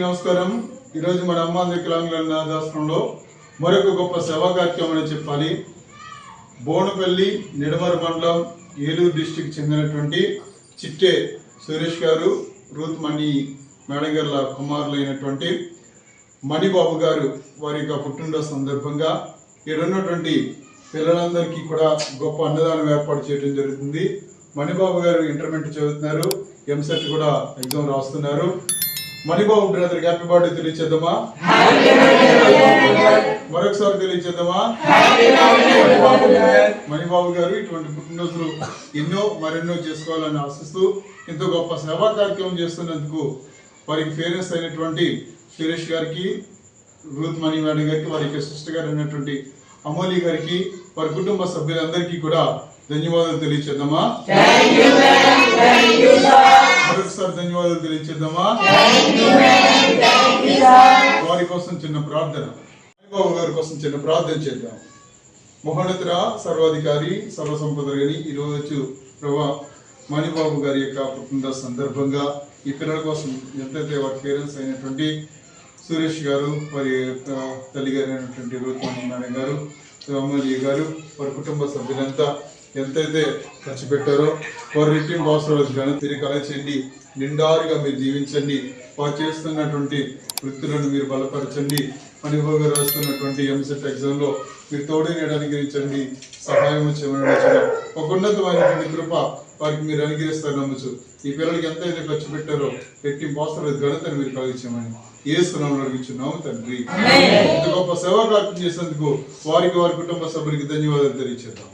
నమస్కారం. ఈరోజు మన అమ్మ వికలాంగుల అనాథాశ్రమంలో మరొక గొప్ప సేవా కార్యక్రమం అని చెప్పాలి. బోనపల్లి నిడమర మండలం ఏలూరు డిస్టిక్ చెందినటువంటి చిట్టే సురేష్ గారు రూత్ మణి మేడం గారి కుమారులైనటువంటి మణిబాబు గారు వారి యొక్క పుట్టినరోజు సందర్భంగా ఇక్కడ ఉన్నటువంటి పిల్లలందరికీ కూడా గొప్ప అన్నదానం ఏర్పాటు చేయడం జరుగుతుంది. మణిబాబు గారు ఇంటర్మీడియట్ చదువుతున్నారు. ఎంసెట్ కూడా ఎగ్జామ్ రాస్తున్నారు. మణిబాబు బ్రదర్ హ్యాపీ బర్త్డే తెలియచేద్దామా? మరొకసారి తెలియచేద్దామా? మణిబాబు గారు ఇటువంటి పుట్టినరోజులు ఎన్నో మరెన్నో చేసుకోవాలని ఆశిస్తూ ఇంత గొప్ప సేవా కార్యక్రమం చేస్తున్నందుకు వారికి ఫేమస్ అయినటువంటి సురేష్ గారికి రూత్ మణివాణి గారికి వారి యొక్క సిస్టర్ గారు అయినటువంటి అమోలి గారికి వారి కుటుంబ సభ్యులందరికీ కూడా ధన్యవాదాలు తెలియచేద్దామా? మరొకసారి ధన్యవాదాలు తెలియచేద్దామా? వారి కోసం చిన్న ప్రార్థన. బాబు గారి కోసం చిన్న ప్రార్థన చేద్దాం. మహోన్నతర సర్వాధికారి సర్వసంపదలని ఈ రోజు ప్రభా మణిబాబు గారి యొక్క పుట్టినరోజు సందర్భంగా ఈ పిల్లల కోసం ఎంతైతే వారి పేరెంట్స్ అయినటువంటి సురేష్ గారు వారి తల్లి గారు అయినటువంటి రూత్మణి మేడం గారు అమ్మజీ గారు వారి కుటుంబ సభ్యులంతా ఎంతైతే ఖర్చు పెట్టారో వారి రెట్టింపు అవసరాలు తిరిగి కలచండి నిండారుగా మీరు జీవించండి. వారు చేస్తున్నటువంటి వృత్తులను మీరు బలపరచండి. మణిబాబు గారు రాస్తున్నటువంటి ఎంసెట్ ఎగ్జామ్లో మీరు తోడుని అనుగ్రహించండి సహాయం చేయమని ఒక ఉన్నతమైనటువంటి కృప వారికి మీరు అనుగ్రహిస్తారు నమ్మచ్చు ఈ పిల్లలకి ఎంత అయితే ఖర్చు పెట్టారో ఎట్టి మోస్తారు ఘనతను మీరు కలిగించమని ఏ స్థలంలో అడిగించున్నాము తండ్రి ఇంత గొప్ప సేవా కార్యక్రమం చేసినందుకు వారికి వారి కుటుంబ సభ్యులకి ధన్యవాదాలు తెలియచేద్దాం.